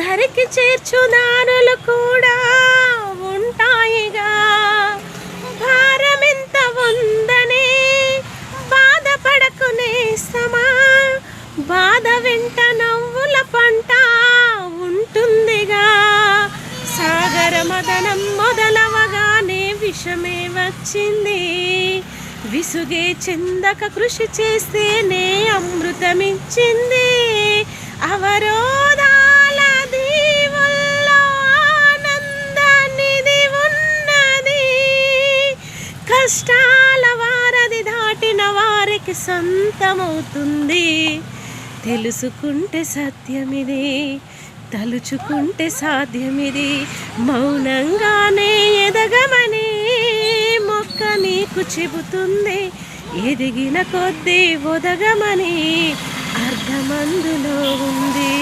చేర్చుదారులు కూడా ఉంటాయిగా. భారమెంత ఉందని బాధపడకునే సమా. బాధ వెంట నవ్వుల పంట ఉంటుందిగా. సాగర మదనం మొదలవగానే విషమే వచ్చింది. విసుగే చెందక కృషి చేస్తేనే అమృతమిచ్చింది. కష్టాల వారది దాటిన వారికి సొంతమవుతుంది. తెలుసుకుంటే సత్యమిది తలుచుకుంటే సాధ్యమిది. మౌనంగానే ఎదగమని మొక్క నీకు చెబుతుంది. ఎదిగిన కొద్దీ ఒదగమని అర్థమందులో ఉంది.